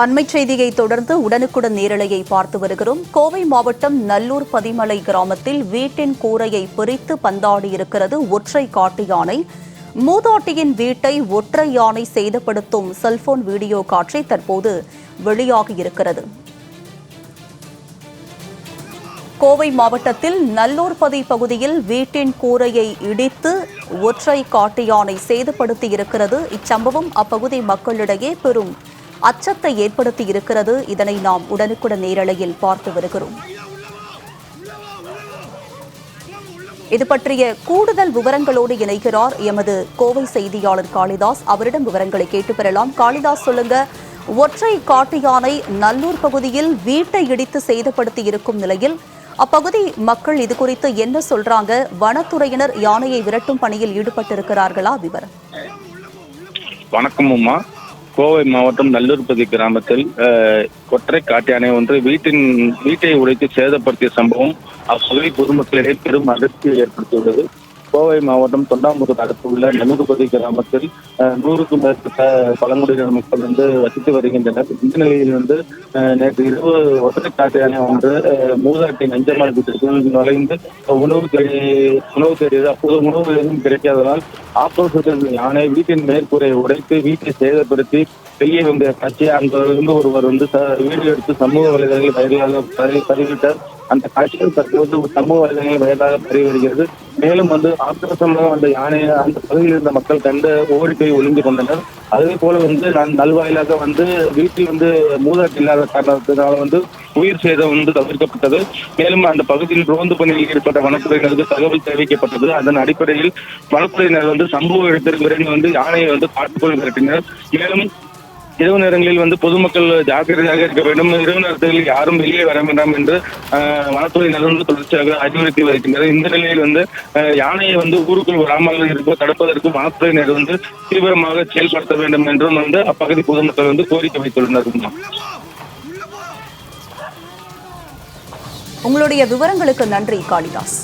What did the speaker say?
அண்மை செய்தியை தொடர்ந்து உடனுக்குடன் நேரலையை பார்த்து வருகிறோம். கோவை மாவட்டம் நல்லூர் பதிமலை கிராமத்தில் வீட்டின் கூரையை பிரித்து பந்தாடியிருக்கிறது ஒற்றை காட்டு யானை. மூதாட்டியின் வீட்டை ஒற்றை யானை சேதப்படுத்தும் செல்போன் வீடியோ காட்சி தற்போது வெளியாகியிருக்கிறது கோவை மாவட்டத்தில் நல்லூர்பதி பகுதியில் வீட்டின் கூரையை இடித்து ஒற்றை காட்டு யானை சேதப்படுத்தி இருக்கிறது இச்சம்பவம் அப்பகுதி மக்களிடையே பெரும் அச்சத்தை ஏற்படுத்தி இருக்கிறது. இதனை நாம் உடனுக்குடன் நேரலையில் பார்த்து வருகிறோம். இது பற்றிய கூடுதல் விவரங்களோடு இணைகிறார் எமது கோவை செய்தியாளர் காளிதாஸ். அவரிடம் விவரங்களை கேட்டு பெறலாம். காளிதாஸ் சொல்லுங்க ஒற்றை காட்டு யானை நல்லூர் பகுதியில் வீட்டை இடித்து சேதப்படுத்தி இருக்கும் நிலையில் அப்பகுதி மக்கள் இது குறித்து என்ன சொல்றாங்க? வனத்துறையினர் யானையை விரட்டும் பணியில் ஈடுபட்டிருக்கிறார்களா? விவரம். வணக்கம் அம்மா கோவை மாவட்டம் நல்லூர்பதி கிராமத்தில் அஹ், ஒற்றை காட்டியானை ஒன்று வீட்டின் வீட்டை உடைத்து சேதப்படுத்திய சம்பவம் அப்பகுதி பொதுமக்களிடையே பெரும் அதிர்ச்சியை ஏற்படுத்தியுள்ளது. கோவை மாவட்டம் தொண்டாமுத்தூர் அடுத்துள்ள நல்லூர்பதி கிராமத்தில் நூறுக்கும் மேற்பட்ட பழங்குடியினர் மக்கள் வந்து வசித்து வருகின்றனர். இந்த நிலையில் வந்து நேற்று இரவு ஒற்றை காட்டையான ஒன்று மூதாட்டி நஞ்சமால் வீட்டிற்கு நுழைந்து உணவு தேடி உணவு தேடியது அப்போது உணவு எதுவும் கிடைக்காததால் ஆக்ரோஷத்தில் யானை வீட்டின் மேற்கூரையை உடைத்து வீட்டை சேதப்படுத்தி வெளியே வந்த காட்சி அங்க இருந்து ஒருவர் வந்து ச- வீடியோ எடுத்து சமூக வலைதளங்களில் வைரலாக பதிவிட்டார். அந்த காட்சிகள் தற்போது சமூக வலைதளங்களில் வைரலாக பரவி வருகிறது. மேலும் வந்து ஆக்ரோஷமாக அந்த யானையை அந்த பகுதியில் இருந்த மக்கள் கண்டு ஓடி போய் ஒளிந்து கொண்டனர். அதே போல வந்து நான் நல்வாயிலாக வந்து வீட்டில் வந்து மூதாட்டி இல்லாத காரணத்தினால வந்து உயிர் சேதம் வந்து தவிர்க்கப்பட்டது. மேலும் அந்த பகுதியில் ரோந்து பணியில் ஈடுபட்ட வனத்துறையினருக்கு தகவல் தெரிவிக்கப்பட்டது. அதன் அடிப்படையில் வனத்துறையினர் வந்து சம்பவ இடத்திற்கு விரைந்து வந்து யானையை வந்து காட்டுக்குள் விரட்டினர். மேலும் இரவு நேரங்களில் வந்து பொதுமக்கள் ஜாக்கிரதையாக இருக்க வேண்டும். இரவு நேரத்தில் யாரும் வெளியே வர வேண்டாம் என்று வனத்துறையினர் வந்து தொடர்ச்சியாக அறிவுறுத்தி வருகின்றனர். இந்த நிலையில் வந்து யானையை வந்து ஊருக்குள் வராமல் இருக்க தடுப்பதற்கு வனத்துறையினர் வந்து தீவிரமாக செயல்படுத்த வேண்டும் என்றும் வந்து அப்பகுதி பொதுமக்கள் வந்து கோரிக்கை வைத்துள்ளனர். உங்களுடைய விவரங்களுக்கு நன்றி காளிதாஸ்.